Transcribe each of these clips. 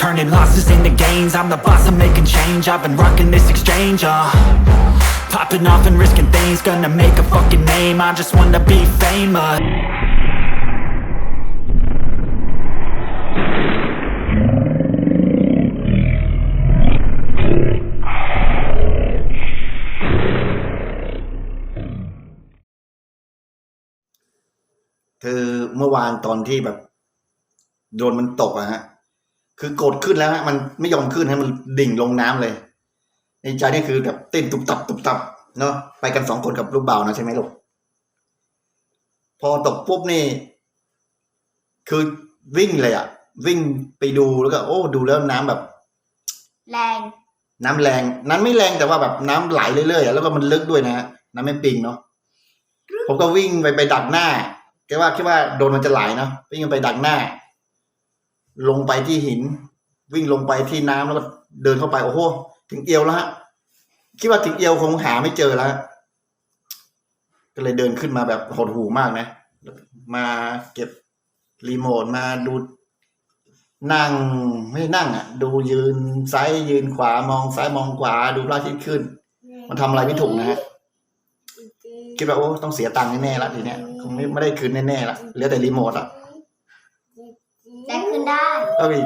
Turning losses into gains I'm the boss, I'm making change I've been rocking this exchange, uh Popping off and risking things Gonna make a fucking name I just wanna be famous คือเมื่อวานตอนที่แบบ โดนมันตกอะฮะ คือกดขึ้นแล้วฮะมันไม่ยอมขึ้นให้มันดิ่งลงน้ำเลย ในใจนี่คือแบบเต้นตุบตับตุบตับเนาะไปกันสองคนกับลูกบ่าวนะใช่ไหมลูกพอตกปุ๊บนี่ คือวิ่งเลยอะวิ่งไปดูแล้วก็ โอ้ ดูแล้วน้ำแบบ แรง น้ำแรงน้ำไม่แรงแต่ว่าแบบน้ำไหลเรื่อยๆอะแล้วก็มันลึกด้วยนะฮะน้ำไม่ปิงเนาะผมก็วิ่งไปไปดักหน้าแค่ว่าคิดว่าโดนมันจะไหลเนาะวิ่งไปดักหน้า ลงไปที่หิน วิ่งลงไปที่น้ำแล้วก็เดินเข้าไปโอ้โหถึงเอวแล้วฮะคิดว่าถึงเอวคงหาไม่เจอแล้ว ก็เลยเดินขึ้นมาแบบหดหูมากนะ มาเก็บรีโมทมาดูนั่งไม่นั่งอะ ดูยืนซ้ายยืนขวามองซ้ายมองขวาดูพระอาทิตย์ขึ้น มันทำอะไรไม่ถูกนะฮะคิดว่าโอ้ต้องเสียตังค์แน่ๆละทีเนี้ยคงไม่ไม่ได้คืนแน่ๆละเหลือแต่รีโมทอะแต่ขึ้น ได้ก็มี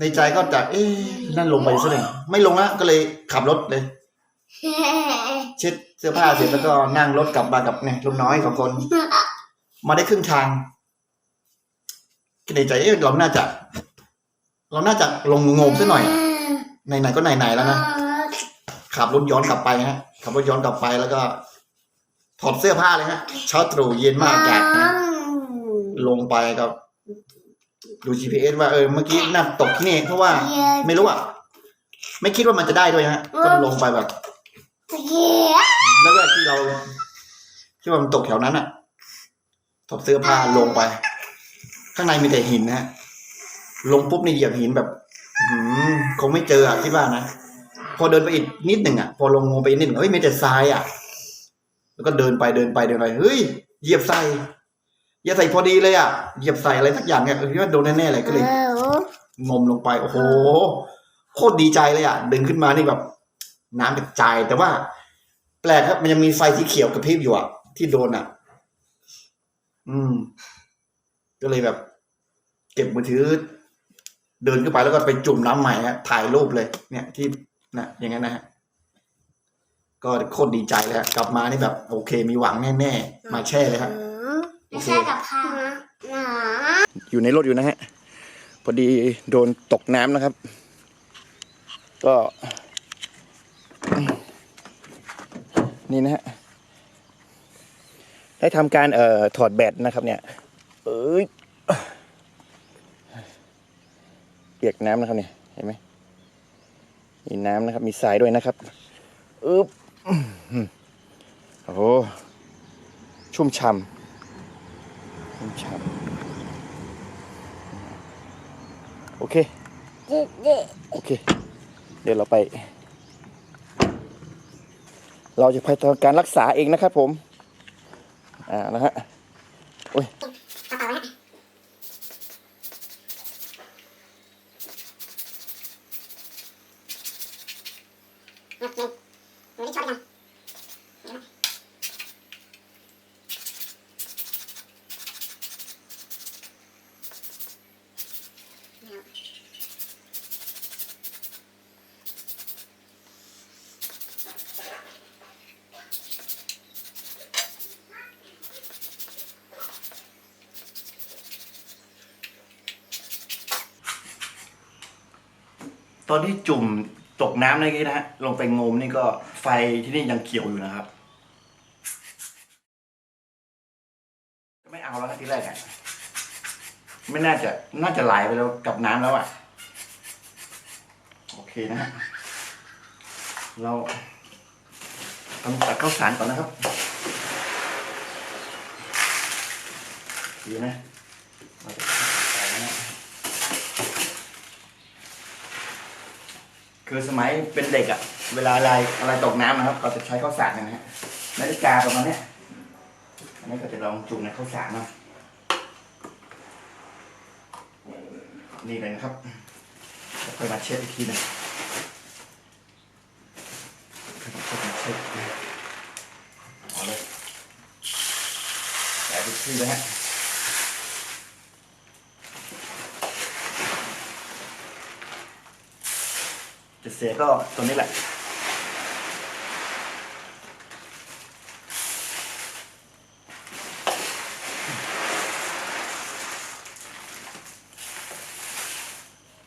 ในใจก็จะเอ๊ะนั่นลงไปซะเลยไม่ลงละก็เลยขับรถเลย เช็ดเสื้อผ้าเสร็จแล้วก็นั่งรถกลับมากับเนี่ยลูกน้อยสองคน มาได้ครึ่งทางคิดในใจเอ๊ะเราน่าจะ เราน่าจะลงงมซะหน่อยไหนๆก็ไหนๆแล้วนะขับรถย้อนกลับไปฮะขับรถย้อนกลับไปแล้วก็ ถอดเสื้อผ้าเลยฮะเช้าตรู่เย็นมากอากาศนะลงไปก็ ดู GPS ว่าเออเมื่อกี้น่าตกที่นี่เพราะว่าไม่รู้อะไม่คิดว่ามันจะได้ด้วยฮะก็ลงไปแบบแล้วก็ที่เราที่ว่ามันตกแถวนั้นอะถอดเสื้อผ้าลงไป ข้างในมีแต่หินนะฮะลงปุ๊บนี่เหยียบหินแบบอื้อหือคงไม่เจออะที่บ้านนะพอเดินไปอีกนิดหนึ่งอะพอลงลงไปอีกนิดหนึ่งเฮ้ยมีแต่ทรายอะ แล้วก็เดินไปเดินไปเดินไปเฮ้ยเหยียบใส่เห อยียบใส่พอดีเลยอะเหยียบใส่อะไรสักอย่างเนี่ยเออคิดว่าโดนแน่ๆเลยก็เลย งมลงไปโอ้โหโคตรดีใจเลยอะดึงขึ้นมานี่แบบน้ำกระจายแต่ว่า แปลกครับมันยังมีไฟสีเขียวกระพริบอยู่อะที่โดนอะ อืม ก็เลยแบบ เก็บมือถือ เดินขึ้นไปแล้วก็ไปจุ่มน้ำใหม่ฮะถ่ายรูปเลย เนี่ยที่นะอย่างนั้นนะฮะก็โคตรดีใจเลยฮะกลับมานี่แบบ โอเค มีหวังแน่ๆมาแช่เลยครับ ไม่ใช่กับข้าวหนาอยู่ในรถอยู่นะฮะ พอดีโดนตกน้ำนะครับ ก็ นี่นะฮะ ได้ทำการเอ่อถอดแบตนะครับเนี่ย เอ้ยเปียกน้ำนะครับเนี่ย เห็นไหมมีน้ำนะครับ มีทรายด้วยนะครับอึ๊บอื้อหือโอ้โหชุ่มฉ่ำ ชุ่มฉ่ำโอเค โอเค เดี๋ยวเราไป เราจะไปทำการรักษาเองนะครับผม อ่านะฮะโอ้ยตอน อนที่จุ่มตกน้ำเมื่อกี้นะฮะลงไปงมนี่ก็ไฟที่นี่ยังเขียวอยู่นะครับ ไม่เอาแล้วนะที่แรกอะไม่น่าจะน่าจะไหลไปแล้วกับน้ำแล้วอะโอเคนะฮะเราต้องตักข้าวสารก่อนนะครับดีนะเราจะใส่ไว้นะ คือสมัยเป็นเด็กอะเวลาอะไรอะไรตกน้ำนะครับเราจะใช้ข้าวสารนะฮะนาฬิกาประมาณเนี้ยอันนี้ก็จะลองจุ่มในข้าวสารเนาะนี่เลยนะครับค่อยมาเช็ดอีกทีหนึงค่อยมาเช็ดเอาเลยใส่ทุกที่เลยฮะ จะเสียก็ตัวนี้แหละ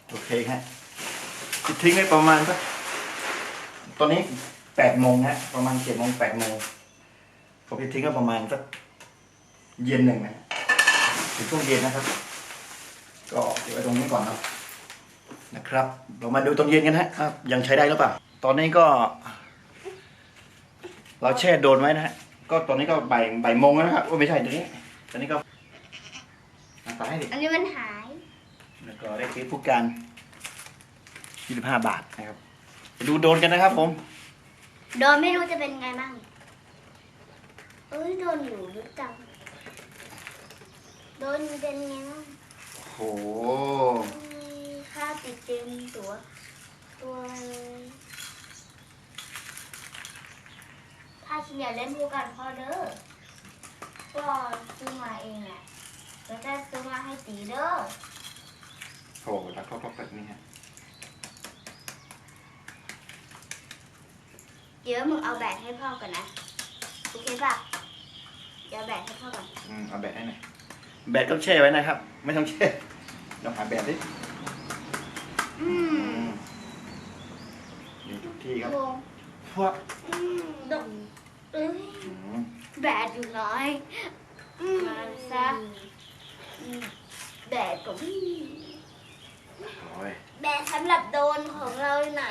โอเคฮะจะทิ้งไว้ประมาณสักตอนนี้แปดโมงฮะ ประมาณเจ็ดโมงแปดโมงผมจะทิ้งไว้ประมาณสักเย็นหนึ่งนะถึงช่วงเย็นนะครับ ก็เก็บไว้ตรงนี้ก่อนเนาะ ครับ เรามาดูตอนเย็นกันฮะครับยังใช้ได้หรือเปล่า ตอนนี้ก็ เราแช่โดนไว้นะฮะ ก็ตอนนี้ก็บ่ายบ่ายโมงแล้วนะครับโอ้ไม่ใช่ตอนนี้ ตอนนี้ก็อะไปให้ดิอันนี้มันหาย แล้วก็ได้ซื้อผู้การ25บาทนะครับไปดูโดนกันนะครับ ผม โดนไม่รู้จะเป็นไงบ้างเอ้ยโดนอยู่รู้จังโดนเป็นไงบ้างโหมี ค่าติดเต็มตัวตัวเลยถ้าชินอยากเล่นพูกันพ่อเด้อก็ซื้อมาเองอะแล้วก็ซื้อมาให้ตีเด้อโหแล้วก็ก็แบบนี้ฮะเดี๋ยวมึงเอาแบตให้พ่อก่อนนะ โอเคป่ะเดี๋ยวเอาแบตให้พ่อก่อน อืมเอาแบตให้หน่อยแบตก็แช่ไว้นะครับ ไม่ต้องแช่เราหาแบตดิ อือืมมอยู่ทุกที่ครับงงพวกอืมดกเอ้ยอืมแบตอยู่น้อยมาซะอืมแบตก็ไม่มีโอ้ยแบตสำหรับโดนของเราไหน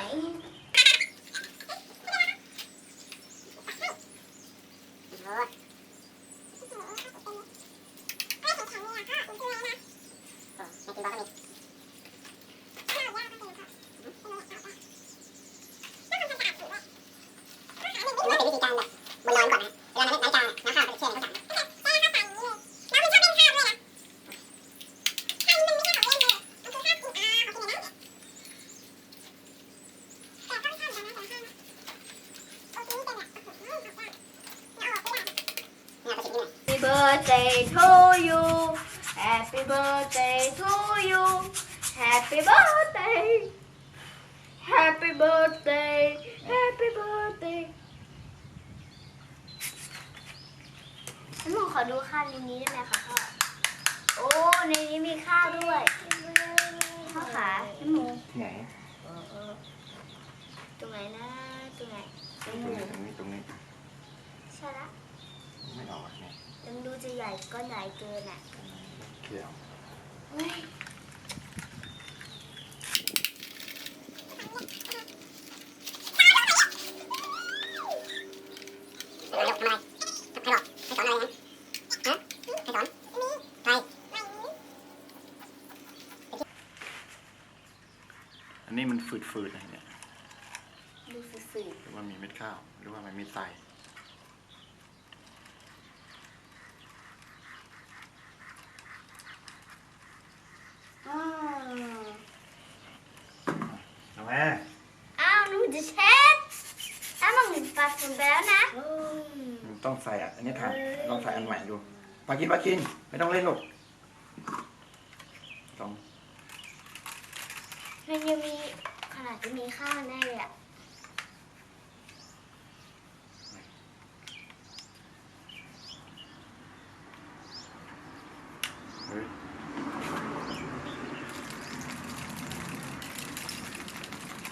Happy birthday to you Happy birthday to you Happy birthday Happy birthday Happy birthday หนูขอดูข้าวในนี้ได้ไหมคะพ่อ โอ้ ในนี้มีข้าวด้วย พ่อขาพี่หมูที่ไหนตรงไหนนะ ตรงไหนตตรรงงหมูนี้ตรงนี้ตรงนี้ใช่ละไม่ออกอะเนี่ยแต่มันดูจะใหญ่ก็ใหญ่เกินอะเกี่ยว เฮ้ย อัน นี้มันฝืดๆนะเนี่ยดูฝืดหรือว่ามีเม็ดข้าว หรือว่ามันมีทรายๆอ้าวเอาไหมอ้าวหนูจะเช็ดอ้าวมันปัดฝุ่นไปแล้วนะมันต้องใส่อะอันนี้ทานลองใส่อันใหม่ดูปากินปากิน ไม่ต้องเล่นหรอกต้อง มันยังมี ขนาดจะมีข้าวแน่เลยอะเฮ้ย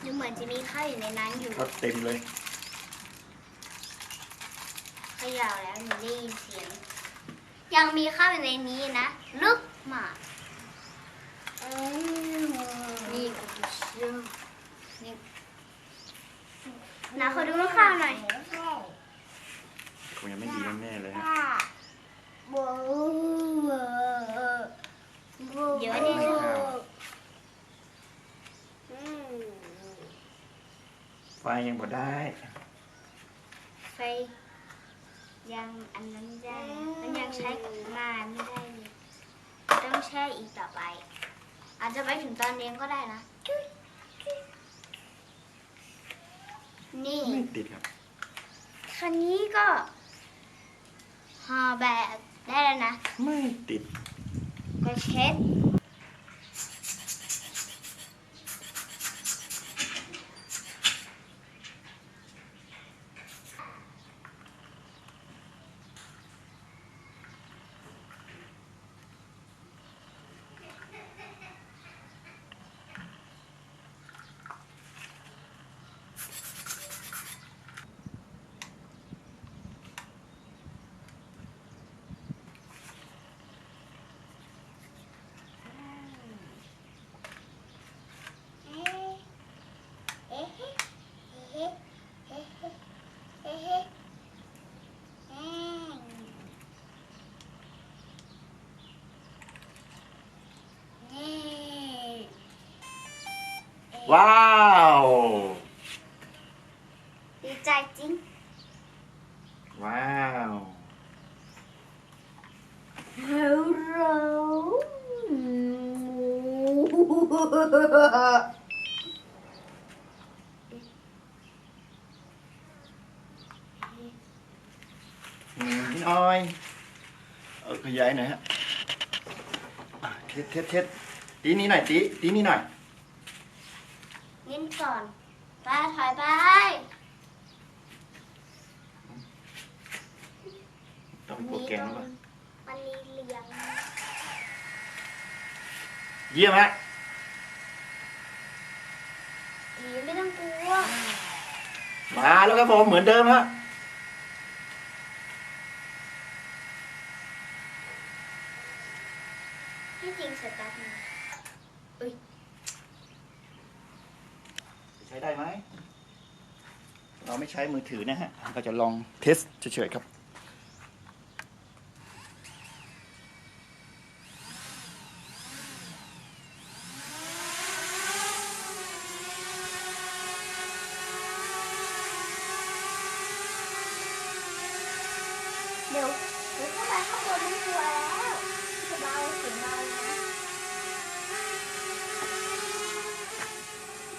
ดูเหมือนจะมีข้าวอยู่ในนั้นอยู่ก็เต็มเลยเขย่าแล้วหนูได้ยินเสียง ยังมีข้าวอยู่ในนี้นะลึกมากนี่ก็คือเชื่อ นี่นะขอดูข้าวหน่อยคงยังไม่ดีแน่ๆเลยฮะเยอะนิดนึงไฟยังพอได้ ไฟยังอันนั้นไม่ได้มันยังใช้กับงานไม่ได้เลยต้องแช่อีกต่อไป อาจจะไปถึงตอนเลี้ยงก็ได้นะ นี่ ไม่ติดครับ คันนี้ก็ห่อแบบได้แล้วนะ ไม่ติด ก็เช็ด ว้าว ดีใจจริง ว้าวฮัลโหลอืมพี่น้อยเออขยายหน่อยฮะอะเท็ดเท็ดเท็ดตีนี้หน่อยตีตีนี้หน่อย ยิ้นก่อนไปถอยไปต้องไปโปรแกรมหรือเปล่ามันมีเหลืองเยี่ยมฮะหรือไม่ต้องกลัว มาแล้วครับผมเหมือนเดิมฮะ ที่จริงสตาร์ทมาอุ้ย ใช้ได้ไหม เราไม่ ใช้มือถือนะฮะเราจะลองเทสเฉยๆครับเดี๋ยวเดี๋ยวเข้าไปข้างบนไม่กลัวแล้วจะเบาเสียงเบาเลยนะ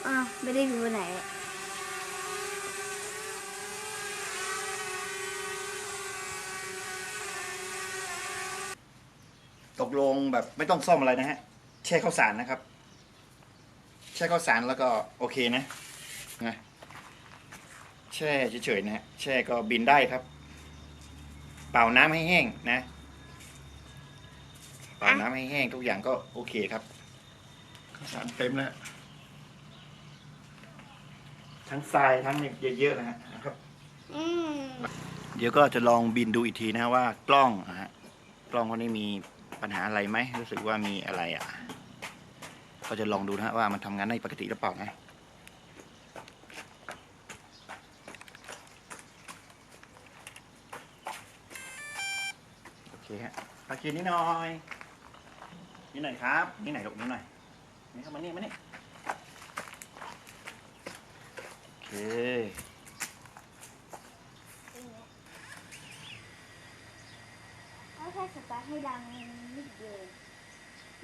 อ้าวไม่ได้ดูไหน ตกลง แบบไม่ต้องซ่อมอะไรนะฮะ แช่ข้าวสารนะครับ แช่ข้าวสารแล้วก็โอเคนะนะแช่เฉยๆนะฮะ แช่ก็บินได้ครับ เป่าน้ำให้แห้งนะ เป่าน้ำให้แห้งทุกอย่างก็โอเคครับ ข้าวสารเต็มแล้ว ทั้งทรายทั้งเยอะๆนะฮะนะครับอืมเดี๋ยวก็จะลองบินดูอีกทีนะว่ากล้องนะฮะ กล้องเขานี่มี ปัญหาอะไรไหมรู้สึกว่ามีอะไรอะ ก็จะลองดูนะว่ามันทำงานได้ปกติหรือเปล่านะโอเคฮะปากินนิดหน่อยนิดหน่อยครับนิดหน่อยลูกนิดหน่อยนี่เข้ามานี่มานี่โอเคก็แค่สตาร์ทให้ดังนิด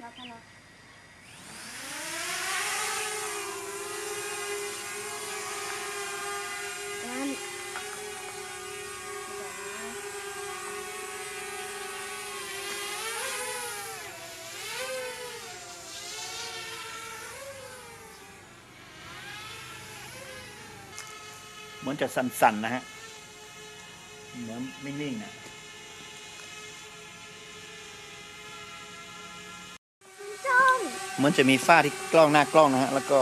นักนเดี๋ยวนะเหมือนจะสั่นๆนะฮะ เหมือนไม่นิ่งๆนะ จ้อง เหมือนจะมีฝ้าที่กล้องหน้ากล้องนะฮะ แล้วก็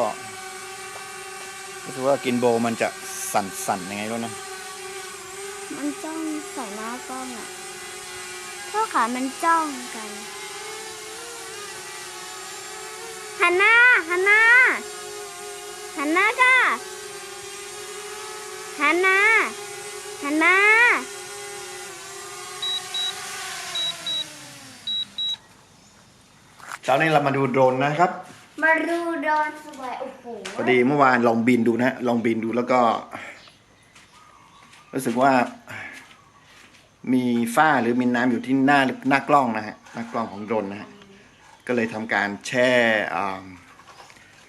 รู้สึกว่ากินโบมันจะสั่นๆยังไงรู้นะ มันจ้องใส่หน้ากล้องอะพ่อขามันจ้องกันหันหน้าหันหน้าหันหน้าก้าหันมาหันมา ช้านี้เรามาดูโดรนนะครับ มาดูโดรนสวยโอ้โหพอดีเมื่อวานลองบินดูนะฮะลองบินดูแล้วก็ รู้สึกว่า มีฝ้าหรือมีน้ำอยู่ที่หน้าหน้ากล้องนะฮะหน้ากล้องของโดรนนะฮะก็เลยทำการแช่อ่า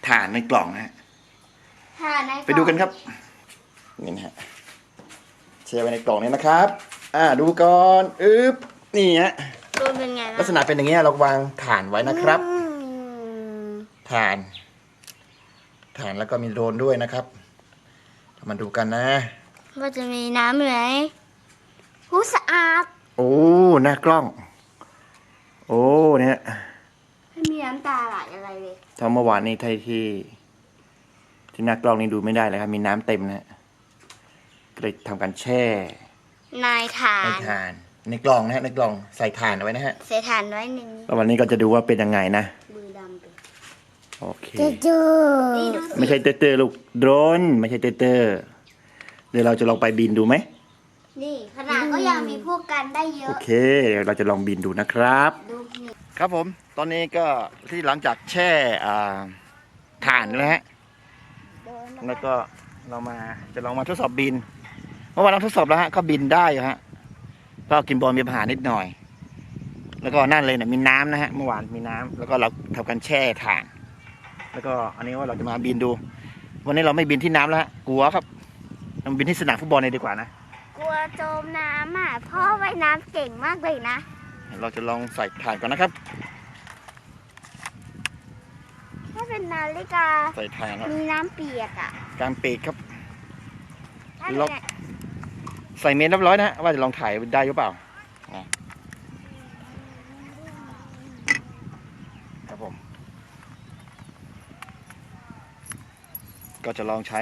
ถ่านในกล่องนะฮะถ่าในไปดูกันครับนี่นะฮะแช่ไว้ในกล่องนี้นะครับ อ่าดูก่อนอึ๊บนี่ฮะ โดรนเป็นไงลักษณะเป็นอย่างเงี้ยเราวางถ่านไว้นะครับถ่านถ่านแล้วก็มีโดรนด้วยนะครับมาดูกันนะ ว่าจะมีน้ำไหมหูสะอาด โอ้ หน้ากล้อง โอ้ เนี่ยไม่มีน้ำตาไหลอะไรเลยถ้าเมื่อวานนี้ที่ที่ ที่หน้ากล้องนี่ดูไม่ได้เลยครับ มีน้ำเต็มนะฮะก็เลยทำการแช่ นายฐาในนถ่าน ในกล่องนะฮะในกล่องใส่ถ่านเอาไว้นะฮะเสียฐานไว้หนึ่งแล้ววันนี้ก็จะดูว่าเป็นยังไงนะมือดำไปโอเคจูนี่ดูสิไม่ใช่เตอร์เตอร์ลูกโดรนไม่ใช่เตอร์เตอร์เดี๋ยวเราจะลองไปบินดูไหมนี่ขนาดก็ยังมีพวกกันได้เยโออะ เคเดี๋ยวเราจะลองบินดูนะครับ ดูนี่ ครับผม ตอนนี้ก็ที่หลังจากแช่อ่าถ่านแล้วฮะเดินมาแล้วก็เรามาจะลองมาทดสอบบิน เมื่อวานเราทดสอบแล้วฮะก็บินได้อยู่ฮะ ก็กินบอลมีปัญหานิดหน่อย แล้วก็นั่นเลยเนี่ยมีน้ำนะฮะเมื่อวานมีน้ำแล้วก็เราทำการแช่ถ่าน แล้วก็อันนี้ว่าเราจะมาบินดู วันนี้เราไม่บินที่น้ำแล้วฮะกลัวครับเราบินที่สนามฟุตบอลเลยดีกว่านะกลัวจมน้ำอะพ่อว่ายน้ำเก่งมากเลยนะ เราจะลองใส่ถ่านก่อนนะครับแค่เป็นนาฬิกาใส่ถ่านครับมีน้ำเปียกอะกลางปีกครับถ้าเป็นลบ ใส่เมนเรียบร้อยนะ ว่าจะลองถ่ายได้หรือเปล่านะครับผม ก็จะลองใช้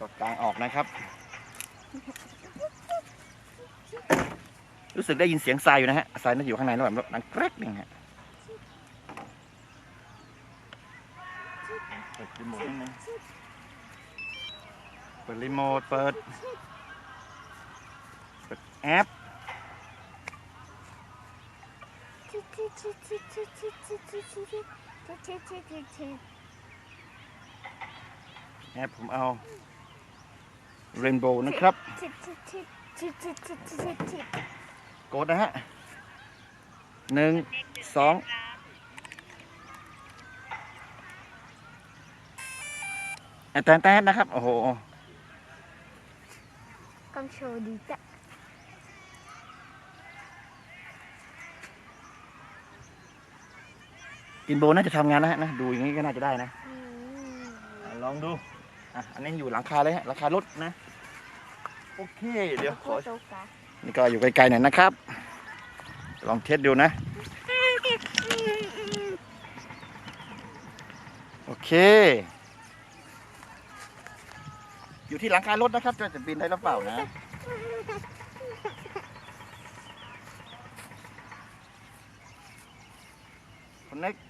กดกลางออกนะครับ รู้สึกได้ยินเสียงทรายอยู่นะฮะทรายน่าจะอยู่ข้างในแล้วแบบนังแกรกหนึ่งฮะ แอบผมเอาเรนโบว์นะครับกดนะฮะหนึ่งสองแตนแตนนะครับ โอ้โหกำโชว์ดีจ้ะ กินโบน่าจะทำงานนะฮะนะดูอย่างนี้ก็น่าจะได้นะอะลองดูอะอันนี้อยู่หลังคาเลยฮะหลังคารถนะโอเคเดี๋ยวขอโตกะนี่ก็อยู่ไกลๆหน่อยนะครับ ลองเทสดูนะ โอเค อยู่ที่หลังคารถนะครับจะจะบินได้หรือเปล่านะ คอนเน็ก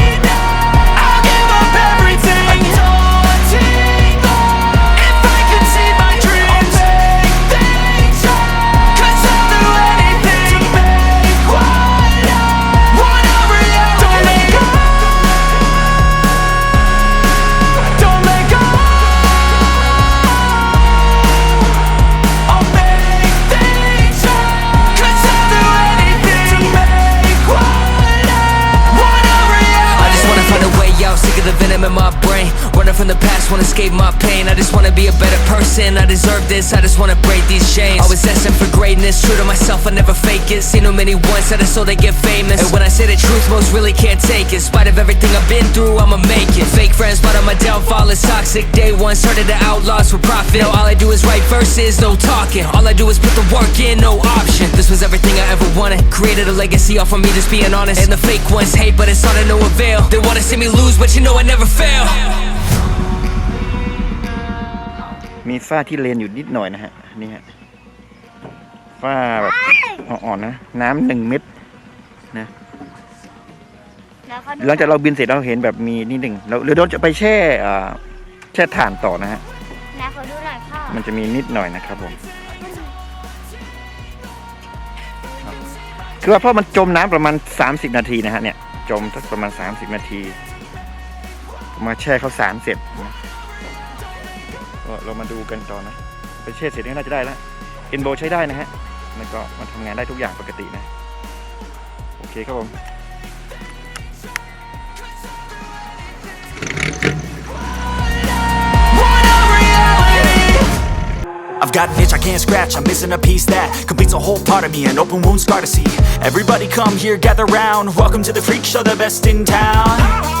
be a better person. I deserve this, I just wanna break these chains. Always asking for greatness, true to myself, I never fake it. Seen too many ones that I so they get famous. And when I say the truth, most really can't take it. In spite of everything I've been through, I'ma make it. Fake friends, but on my downfall is toxic. Day one, started the outlaws for profit. Now all I do is write verses, no talking. All I do is put the work in, no option. This was everything I ever wanted. Created a legacy off of me just being honest. And the fake ones hate, but it's all to no avail. They wanna see me lose, but you know I never fail. มีฝ้าที่เลนอยู่นิดหน่อยนะฮะนี่ฮะฝ้าแบบอ่อนๆนะ น้ำหนึ่งเม็ดนะแล้วเขาดูหลังจากเราบินเสร็จเราเห็นแบบมีนิดหนึ่งเราหรือเราจะไปแช่อ่าแช่ถ่านต่อนะฮะนะเขาดูหน่อยพ่อมันจะมีนิดหน่อยนะครับผมคือว่าเพราะมันจมน้ำประมาณ 30 นาทีนะฮะเนี่ยจมสักประมาณ 30 นาที มาแช่ข้าวสารเสร็จนะ ก็เรามาดูกันต่อนะไปแช่เสร็จก็น่าจะได้แล้วเอ็นโบใช้ได้นะฮะมันก็มันทำงานได้ทุกอย่างปกตินะ โอเคครับผม I've got an itch I can't scratch, I'm missing a piece that completes a whole part of me, an open wound scar to see. Everybody come here, gather round. Welcome to the freak show, the best in town.